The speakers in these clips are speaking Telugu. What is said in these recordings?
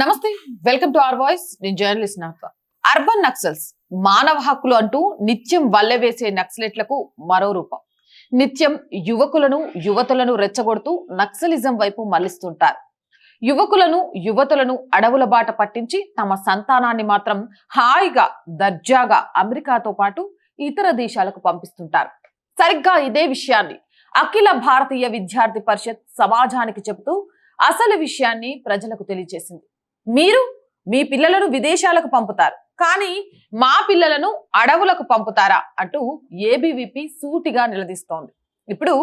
నమస్తే వెల్కమ్ టు అవర్ వాయిస్. నేను జర్నలిస్ట్ నాక అర్బన్ నక్సల్స్ మానవ హక్కులు అంటూ నిత్యం వల్లెవేసే నక్సలెట్లకు మరో రూపం. నిత్యం యువకులను యువతులను రెచ్చగొడుతూ నక్సలిజం వైపు మళ్ళిస్తుంటారు యువకులను యువతులను అడవుల బాట పట్టించి తమ సంతానాన్ని మాత్రం హాయిగా దర్జాగా అమెరికాతో పాటు ఇతర దేశాలకు పంపిస్తుంటారు. సరిగ్గా ఇదే విషయాన్ని అఖిల భారతీయ విద్యార్థి పరిషత్ సమాజానికి చెబుతూ అసలు విషయాన్ని ప్రజలకు తెలియజేసింది. మీరు మీ పిల్లలను విదేశాలకు పంపుతారు. కానీ మా పిల్లలను అడవులకు పంపుతారా అంటూ ఏబీవీపీ సూటిగా నిలదీస్తోంది. ఇప్పుడు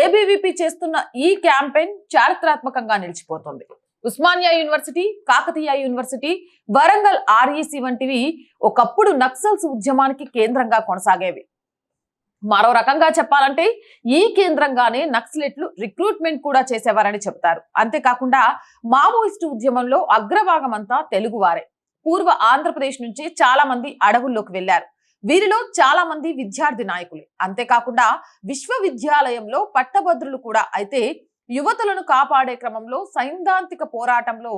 ఏబీవీపీ చేస్తున్న ఈ క్యాంపెయిన్ చారిత్రాత్మకంగా నిలిచిపోతుంది. Osmania university Kakatiya university Warangal REC వంటివి ఒకప్పుడు నక్సల్స్ ఉద్యమానికి కేంద్రంగా కొనసాగేవి. మరో రకంగా చెప్పాలంటే ఈ కేంద్రంగానే నక్సలెట్లు రిక్రూట్మెంట్ కూడా చేసేవారని చెబుతారు. అంతేకాకుండా మావోయిస్టు ఉద్యమంలో అగ్రభాగమంతా తెలుగువారే పూర్వ ఆంధ్రప్రదేశ్ నుంచి చాలా మంది అడవుల్లోకి వెళ్ళారు వీరిలో చాలా మంది విద్యార్థి నాయకులే. అంతేకాకుండా విశ్వవిద్యాలయంలో పట్టభద్రులు కూడా. అయితే యువతులను కాపాడే క్రమంలో సైద్ధాంతిక పోరాటంలో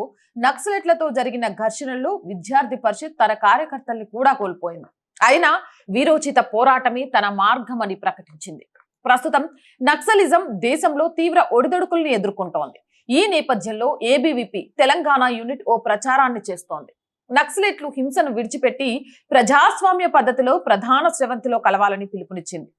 నక్సలెట్లతో జరిగిన ఘర్షణల్లో విద్యార్థి పరిషత్ తన కార్యకర్తల్ని కూడా కోల్పోయింది. అయినా వీరోచిత పోరాటమే తన మార్గమని ప్రకటించింది. ప్రస్తుతం నక్సలిజం దేశంలో తీవ్ర ఒడిదొడుకుల్ని ఎదుర్కొంటోంది. ఈ నేపథ్యంలో ఏబీవీపీ తెలంగాణ యూనిట్ ఓ ప్రచారాన్ని చేస్తోంది. నక్సలెట్లు హింసను విడిచిపెట్టి ప్రజాస్వామ్య పద్ధతిలో ప్రధాన స్రవంతిలో కలవాలని పిలుపునిచ్చింది.